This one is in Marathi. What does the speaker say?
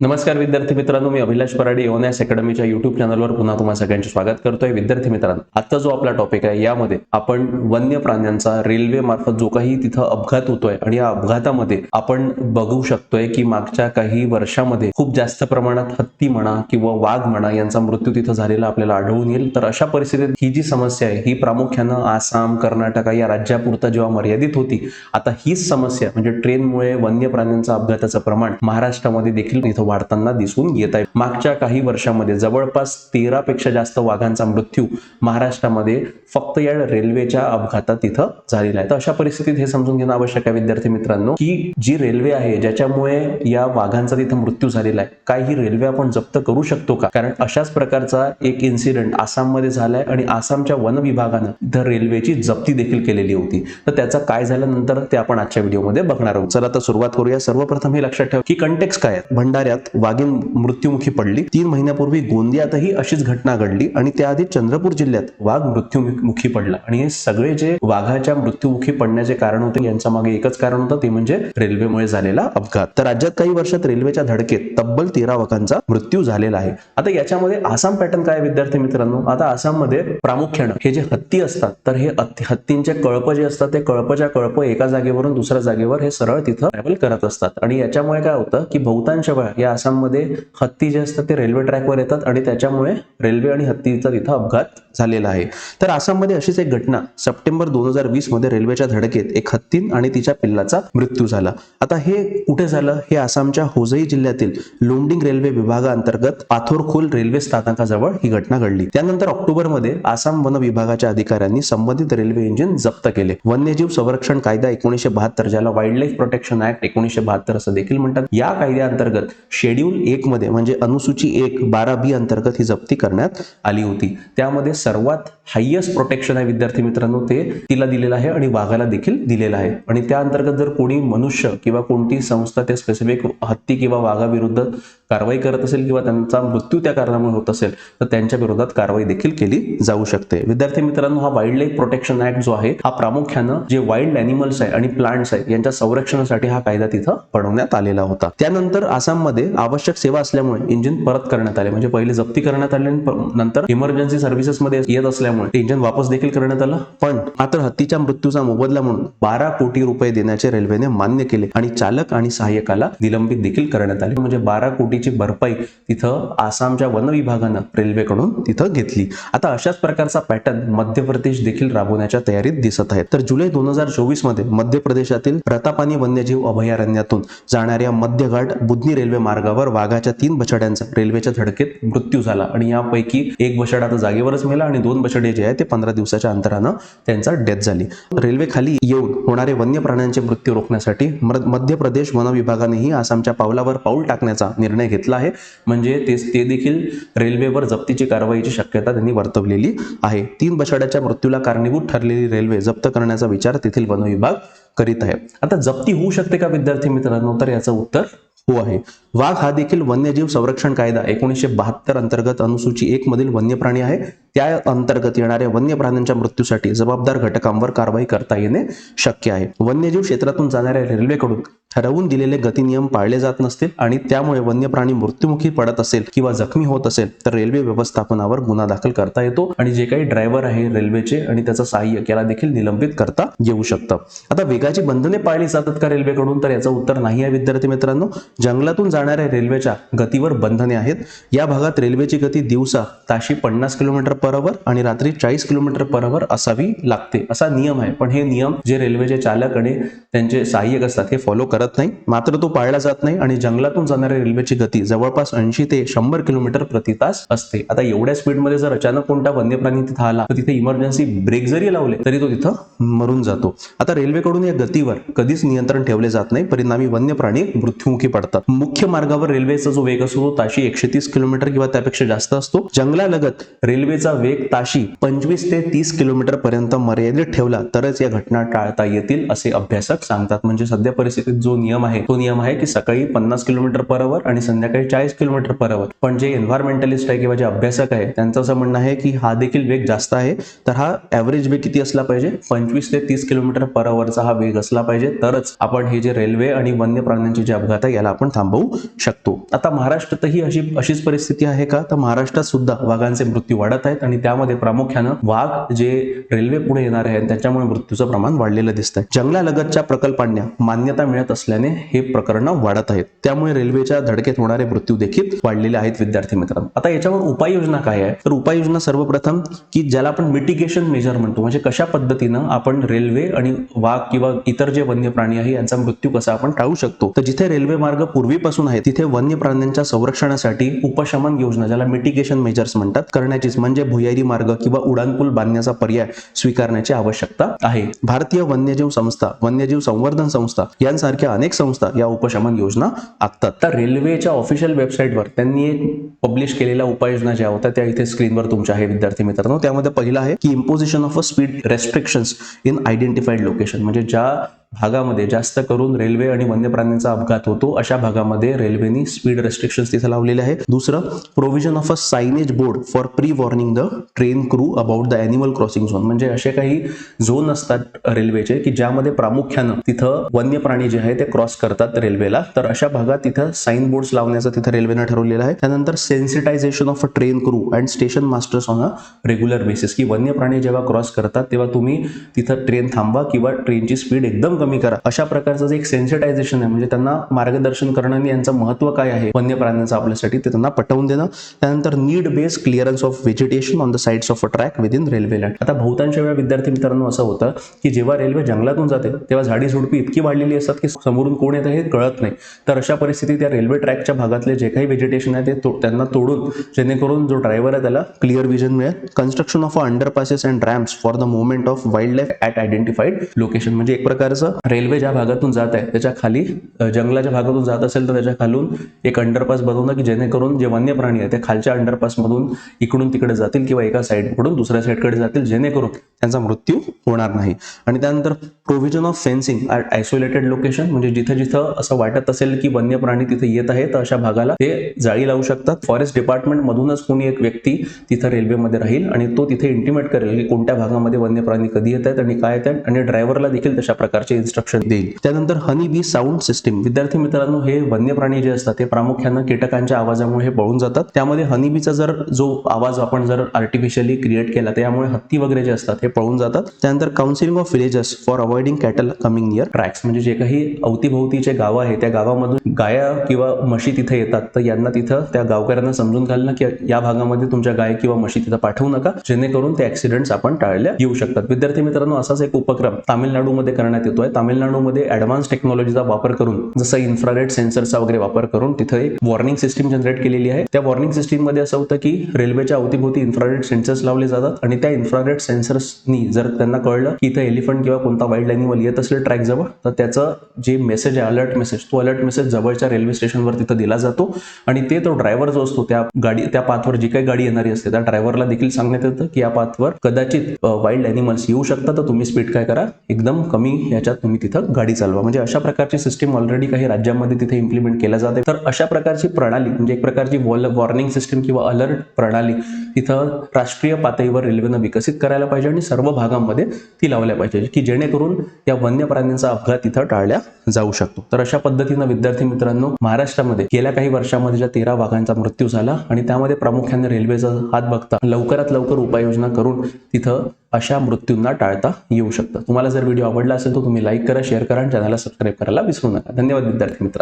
नमस्कार विद्यार्थी मित्रांनो मी अभिलाष पराडे ओनॅस अकॅडमीच्या युट्यूब चॅनलवर पुन्हा तुम्हा सगळ्यांचे स्वागत करतोय. विद्यार्थी मित्रांनो आजचा जो आपला टॉपिक आहे यामध्ये आपण वन्य प्राण्यांचा रेल्वे मार्फत जो काही तिथं अपघात होतोय आणि या अपघातामध्ये आपण बघू शकतोय की मागच्या काही वर्षामध्ये खूप जास्त प्रमाणात हत्ती म्हणा किंवा वाघ म्हणा यांचा मृत्यू तिथं झालेला आपल्याला आढळून येईल. तर अशा परिस्थितीत ही जी समस्या आहे ही प्रामुख्यानं आसाम कर्नाटक या राज्यापुरता जेव्हा मर्यादित होती आता हीच समस्या म्हणजे ट्रेनमुळे वन्य प्राण्यांचा अपघाताचं प्रमाण महाराष्ट्रामध्ये देखील इथं वाढताना दिसून येत आहे. मागच्या काही वर्षामध्ये जवळपास तेरा पेक्षा जास्त वाघांचा मृत्यू महाराष्ट्रामध्ये फक्त या रेल्वेच्या अपघातात तिथं झालेला आहे. तर अशा परिस्थितीत हे समजून घेणं आवश्यक आहे विद्यार्थी मित्रांनो की जी रेल्वे आहे ज्याच्यामुळे या वाघांचा तिथं मृत्यू झालेला आहे काय ही रेल्वे आपण जप्त करू शकतो का? कारण अशाच प्रकारचा एक इन्सिडेंट आसाममध्ये झालाय आणि आसामच्या वन विभागानं इथं रेल्वेची जप्ती देखील केलेली होती. तर त्याचा काय झाल्यानंतर ते आपण आजच्या व्हिडिओमध्ये बघणार आहोत. चला तर सुरुवात करूया. सर्वप्रथम हे लक्षात ठेवा की कंटेक्स काय आहे? तालुक्यात वाघीण मृत्युमुखी पडली. तीन महिन्यापूर्वी गोंदियातही अशीच घटना घडली आणि त्याआधी चंद्रपूर जिल्ह्यात वाघ मृत्युमुखी पडला. आणि हे सगळे जे वाघाच्या मृत्युमुखी पडण्याचे कारण होते यांच्या मागे एकच कारण होतं ते म्हणजे रेल्वेमुळे झालेला अपघात. तर राज्यात काही वर्षात रेल्वेच्या धडकेत तब्बल तेरा वाघांचा मृत्यू झालेला आहे. आता याच्यामध्ये आसाम पॅटर्न काय विद्यार्थी मित्रांनो? आता आसाममध्ये प्रामुख्यानं हे जे हत्ती असतात तर हे हत्तींचे कळप जे असतात ते कळपच्या कळप एका जागेवरून दुसऱ्या जागेवर हे सरळ तिथं ट्रॅव्हल करत असतात. आणि याच्यामुळे काय होतं की बहुतांश वेळा या आसाममध्ये हत्ती जे असतात ते रेल्वे ट्रॅकवर येतात आणि त्याच्यामुळे रेल्वे आणि हत्तीचा तिथं अपघात झालेला आहे. तर आसाममध्ये अशीच एक घटना सप्टेंबर दोन हजार वीसमध्ये रेल्वेच्या धडकेत एक हत्तीन आणि तिच्या पिल्लाचा मृत्यू झाला. आता हे कुठे झालं? हे आसामच्या होजई जिल्ह्यातील लोंडिंग रेल्वे विभागाअंतर्गत पाथोरखोल रेल्वे स्थानकाजवळ ही घटना घडली. त्यानंतर ऑक्टोबरमध्ये आसाम वन विभागाच्या अधिकाऱ्यांनी संबंधित रेल्वे इंजिन जप्त केले. वन्यजीव संरक्षण कायदा एकोणीशे बहात्तर ज्याला वाईल्ड लाईफ प्रोटेक्शन ऍक्ट एकोणीशे बहात्तर असं देखील म्हणतात या कायद्याअंतर्गत शेड्यूल एकमध्ये म्हणजे अनुसूची एक बारा बी अंतर्गत ही जप्ती करण्यात आली होती. त्यामध्ये सर्वात हायएस्ट प्रोटेक्शन आहे विद्यार्थी मित्रांनो ते तिला दिलेलं आहे आणि वाघाला देखील दिलेलं आहे. आणि त्या अंतर्गत जर कोणी मनुष्य किंवा कोणती संस्था त्या स्पेसिफिक हत्ती किंवा वाघाविरुद्ध कारवाई करत असेल किंवा त्यांचा मृत्यू त्या कारणामुळे होत असेल तर त्यांच्या विरोधात कारवाई देखील केली जाऊ शकते. विद्यार्थी मित्रांनो हा वाईल्ड लाईफ प्रोटेक्शन ऍक्ट जो आहे हा प्रामुख्यानं जे वाईल्ड अॅनिमल्स आहे आणि प्लांट्स आहे यांच्या संरक्षणासाठी हा कायदा तिथं बनवण्यात आलेला होता. त्यानंतर आसाममध्ये आवश्यक सेवा असल्यामुळे इंजिन परत करण्यात आले. म्हणजे पहिले जप्ती करण्यात आले आणि नंतर इमर्जन्सी सर्व्हिसेस मध्ये येत असल्यामुळे इंजिन वापस देखील करण्यात आलं. पण मात्र हत्तीच्या मृत्यूचा मोबदला म्हणून बारा कोटी रुपये देण्याचे रेल्वेने मान्य केले आणि चालक आणि सहाय्यकाला निलंबित देखील करण्यात आले. म्हणजे बारा कोटीची भरपाई तिथं आसामच्या वन विभागानं रेल्वेकडून तिथं घेतली. आता अशाच प्रकारचा पॅटर्न मध्य प्रदेश देखील राबवण्याच्या तयारीत दिसत आहे तर जुलै दोन हजार चोवीसमध्ये मध्य प्रदेशातील प्रतापानी वन्यजीव अभयारण्यातून जाणाऱ्या मध्यघाट बुधनी रेल्वे मार्ग मार्गावर वाघाच्या तीन बछड्यांचा रेल्वेच्या धडकेत मृत्यू झाला. आणि यापैकी एक बछडा आता जागेवरच मेला आणि दोन बछडे जे आहे ते पंधरा दिवसाच्या अंतरानं त्यांचा डेथ झाली. रेल्वे खाली येऊन होणारे वन्य प्राण्यांचे मृत्यू रोखण्यासाठी मध्य प्रदेश वन विभागानेही आसामच्या पावलावर पाऊल टाकण्याचा निर्णय घेतला आहे. म्हणजे ते ते देखील रेल्वेवर जप्तीची कारवाईची शक्यता त्यांनी वर्तवलेली आहे. तीन बछड्याच्या मृत्यूला कारणीभूत ठरलेली रेल्वे जप्त करण्याचा विचार तेथील वन विभाग करीत आहे. आता जप्ती होऊ शकते का विद्यार्थी मित्रांनो? तर याचं उत्तर हो आहे. वाघ हा देखील वन्यजीव संरक्षण कायदा एकोणीसशे बहात्तर अंतर्गत अनुसूची एक मधील वन्य प्राणी आहे. त्या अंतर्गत येणाऱ्या वन्य प्राण्यांच्या मृत्यूसाठी जबाबदार घटकांवर कारवाई करता येणे शक्य आहे. वन्यजीव क्षेत्रातून जाणाऱ्या रेल्वेकडून ठरवून दिलेले गतिनियम पाळले जात नसतील आणि त्यामुळे वन्य प्राणी मृत्युमुखी पडत असेल किंवा जखमी होत असेल तर रेल्वे व्यवस्थापनावर गुन्हा दाखल करता येतो आणि जे काही ड्रायव्हर आहे रेल्वेचे आणि त्याचा सहाय्यक याला देखील निलंबित करता येऊ शकतं. आता वेगाची बंधने पाळली जातात का रेल्वेकडून? तर याचं उत्तर नाही आहे विद्यार्थी मित्रांनो. जंगलातून जाणाऱ्या रेल्वेच्या गतीवर बंधने आहेत. या भागात रेल्वेची गती दिवसा ताशी पन्नास किलोमीटर पर अवर आणि रात्री चाळीस किलोमीटर पर अवर असावी लागते. असा नियम आहे. पण हे नियम जे रेल्वेचे चालक आणि त्यांचे सहाय्यक असतात हे फॉलो करत नाही मात्र तो पाळला जात नाही आणि जंगलातून जाणाऱ्या रेल्वेची गती जवळपास ऐंशी ते शंभर किलोमीटर प्रति तास असते. आता एवढ्या स्पीडमध्ये जर अचानक कोणता वन्य प्राणी तिथे आला तर तिथे इमर्जन्सी ब्रेक जरी लावले तरी तो तिथं मरून जातो. आता रेल्वेकडून या गतीवर कधीच नियंत्रण ठेवले जात नाही परिणामी वन्य प्राणी मृत्युमुखी पडतात. मुख्य मार्गावर रेल्वेचा जो वेग असतो तो ताशी एकशे तीस किलोमीटर किंवा त्यापेक्षा जास्त असतो. जंगलालगत रेल्वेचा वेग ताशी पंचवीस ते तीस किलोमीटर पर्यंत मर्यादित ठेवला तरच या घटना टाळता येतील असे अभ्यासक सांगतात. म्हणजे सध्या परिस्थितीत जो जो नियम आहे तो नियम आहे की सकाळी पन्नास किलोमीटर पर आवर आणि संध्याकाळी चाळीस किलोमीटर पर आवर पण जे एन्व्हायरमेंटलिस्ट आहे किंवा जे अभ्यासक आहे त्यांचं असं म्हणणं आहे की हा देखील वेग जास्त आहे तर हा ॲव्हरेज वेग किती असला पाहिजे? पंचवीस ते तीस किलोमीटर पर आवरचा हा वेग असला पाहिजे तरच आपण हे जे रेल्वे आणि वन्य प्राण्यांचे जे अपघात आहे याला आपण थांबवू शकतो. आता महाराष्ट्रातही अशी अशीच परिस्थिती आहे का? तर महाराष्ट्रात सुद्धा वाघांचे मृत्यू वाढत आहेत आणि त्यामध्ये प्रामुख्यानं वाघ जे रेल्वे पुढे येणार आहेत त्याच्यामुळे मृत्यूचं प्रमाण वाढलेलं दिसत आहे जंगलालगतच्या प्रकल्पांना मान्यता मिळत असल्याने हे प्रकरण वाढत आहेत. त्यामुळे रेल्वेच्या धडकेत होणारे मृत्यू देखील वाढलेले आहेत विद्यार्थी मित्रांनो. आता याच्यावर उपाययोजना काय आहे? तर उपाययोजना सर्वप्रथम की ज्याला आपण मिटिगेशन मेजर म्हणतो म्हणजे कशा पद्धतीनं आपण रेल्वे आणि वाघ किंवा इतर जे वन्य प्राणी आहे यांचा मृत्यू कसा आपण टाळू शकतो? तर जिथे रेल्वे मार्ग पूर्वीपासून आहे तिथे वन्य प्राण्यांच्या संरक्षणासाठी उपशमन योजना ज्याला मिटिगेशन मेजर्स म्हणतात करण्याचीच म्हणजे भुयारी मार्ग किंवा उडाणपूल बांधण्याचा पर्याय स्वीकारण्याची आवश्यकता आहे. भारतीय वन्यजीव संस्था वन्यजीव संवर्धन संस्था यांसारख्या अनेक संस्था या उपशमन योजना आखतात. तर रेल्वेच्या ऑफिशियल वेबसाईटवर त्यांनी एक पब्लिश केलेल्या उपाययोजना ज्या होत्या त्या इथे स्क्रीनवर तुमच्या आहे विद्यार्थी मित्रांनो. त्यामध्ये पहिलं आहे की imposition of a speed restrictions in identified location म्हणजे ज्या भागामध्ये जास्त करून रेल्वे आणि वन्य प्राण्यांचा अपघात होतो. अशा भागामध्ये रेल्वेनी स्पीड रेस्ट्रिक्शन तिथे लावलेले आहे दुसरं provision of a signage board for pre warning the train crew about the animal crossing zone म्हणजे असे काही झोन असतात रेल्वेचे की ज्यामध्ये प्रामुख्यानं तिथं वन्य प्राणी जे आहे ते क्रॉस करतात रेल्वेला. तर अशा भागात तिथं साईन बोर्ड्स लावण्याचं तिथं रेल्वेनं ठरवलेलं आहे. त्यानंतर sensitization of a train crew and station masters on a regular basis की वन्य प्राणी जेव्हा क्रॉस करतात तेव्हा तुम्ही तिथं ट्रेन थांबवा किंवा ट्रेनची स्पीड एकदम कमी करा. अशा प्रकारचं जे एक सेन्सिटायझेशन आहे म्हणजे त्यांना मार्गदर्शन करणं आणि यांचं महत्त्व काय आहे वन्य प्राण्यांचं आपल्यासाठी ते त्यांना पटवून देणं. त्यानंतर need based clearance of vegetation on the sides of a track within railway land आता बहुतांश वेळा विद्यार्थी मित्रांनो असं होतं की जेव्हा रेल्वे जंगलातून जाते तेव्हा झाडी झुडपी इतकी वाढलेली असतात की समोरून कोण येतं हे कळत नाही. तर अशा परिस्थितीत त्या रेल्वे ट्रॅकच्या भागातले जे काही व्हेजिटेशन आहे ते त्यांना तोडून जेणेकरून जो ड्रायव्हर आहे त्याला क्लिअर विजन मिळेल. Construction of underpasses and ramps for the movement of wildlife at identified location म्हणजे एक प्रकारचं रेल्वे ज्या भागातून जात आहे त्याच्याखाली जंगलाच्या भागातून जात असेल तर त्याच्या खालून एक अंडरपास बनवणं की जेणेकरून जे वन्य प्राणी आहेत ते खालच्या अंडरपासमधून इकडून तिकडे जातील किंवा एका साईडकडून दुसऱ्या साईडकडे जातील जेणेकरून त्यांचा मृत्यू होणार नाही. आणि त्यानंतर provision of fencing at isolated location म्हणजे जिथे जिथं असं वाटत असेल की वन्य प्राणी तिथे येत आहे तर अशा भागाला ते जाळी लावू शकतात. फॉरेस्ट डिपार्टमेंट मधूनच कोणी एक व्यक्ती तिथं रेल्वेमध्ये राहील आणि तो तिथे इंटिमेट करेल की कोणत्या भागामध्ये वन्य प्राणी कधी येत आहेत आणि काय येत आहेत आणि ड्रायव्हरला देखील तशा प्रकारचे इन्स्ट्रक्शन देईल. त्यानंतर हनी बी साऊंड सिस्टीम विद्यार्थी मित्रांनो हे वन्य प्राणी जे असतात ते प्रामुख्यानं कीटकांच्या आवाजामुळे हे पळून जातात. त्यामध्ये हनीबीचा जर जो आवाज आपण जर आर्टिफिशियली क्रिएट केला त्यामुळे हत्ती वगैरे जे असतात हे पळून जातात. त्यानंतर counselling of villages for avoiding cattle coming near tracks म्हणजे जे काही अवतीभोवतीचे गावं आहे त्या गावामधून गाया किंवा म्हशी तिथे येतात तर यांना तिथं त्या गावकऱ्यांना समजून घालणं की या भागामध्ये तुमच्या गाय किंवा म्हशी तिथं पाठवू नका. जेणेकरून ते ऍक्सिडेंट्स आपण टाळल्या येऊ शकतात. विद्यार्थी मित्रांनो असाच एक उपक्रम तामिळनाडूमध्ये करण्यात येतो. आहे तामिळनाडूमध्ये ऍडव्हान्स टेक्नॉलॉजीचा वापर करून जसं इन्फ्रारेड सेन्सरचा वगैरे वापर करून तिथे एक वॉर्निंग सिस्टीम जनरेट केलेली आहे. त्या वॉर्निंग सिस्टीममध्ये असं होतं की रेल्वेच्या अवतीभोवती इन्फ्रारेड सेन्सर्स लावले जातात आणि त्या इन्फ्रारेड सेन्सर्सनी जर त्यांना कळलं की इथं एलिफंट किंवा कोणता वाईल्ड अॅनिमल येत असेल ट्रॅक जवळ तर त्याचं जे मेसेज आहे अलर्ट मेसेज तो अलर्ट मेसेज जवळच्या रेल्वे स्टेशनवर तिथं दिला जातो. आणि ते तो ड्रायव्हर जो असतो त्या गाडी त्या पाथवर जी काही गाडी येणारी असते त्या ड्रायव्हरला देखील सांगण्यात येतं की या पाथवर कदाचित वाईल्ड अॅनिमल्स येऊ शकतात तर तुम्ही स्पीड काय करा एकदम कमी याच्यात तुम्ही तिथं गाडी चालवा. म्हणजे अशा प्रकारची सिस्टीम ऑलरेडी काही राज्यांमध्ये तिथे इम्प्लिमेंट केल्या जाते. तर अशा प्रकारची प्रणाली म्हणजे एक प्रकारची वॉर्निंग सिस्टीम किंवा अलर्ट प्रणाली तिथं राष्ट्रीय पातळीवर रेल्वेनं विकसित करायला पाहिजे आणि सर्व भागांमध्ये ती लावल्या पाहिजे की जेणेकरून या वन्य प्राण्यांचा अपघात तिथं टाळल्या जाऊ शकतो. तर अशा पद्धतीनं विद्यार्थी मित्रांनो महाराष्ट्रामध्ये गेल्या काही वर्षामध्ये ज्या तेरा वाघांचा मृत्यू झाला आणि त्यामध्ये प्रामुख्याने रेल्वेचा हात बघता लवकरात लवकर उपाययोजना करून तिथं अशा मृत्यूंना टाळता येऊ शकतं. तुम्हाला जर व्हिडिओ आवडला असेल तर तुम्ही लाईक करा शेअर करा आणि चॅनलला सबस्क्राईब करायला विसरू नका. धन्यवाद विद्यार्थी मित्र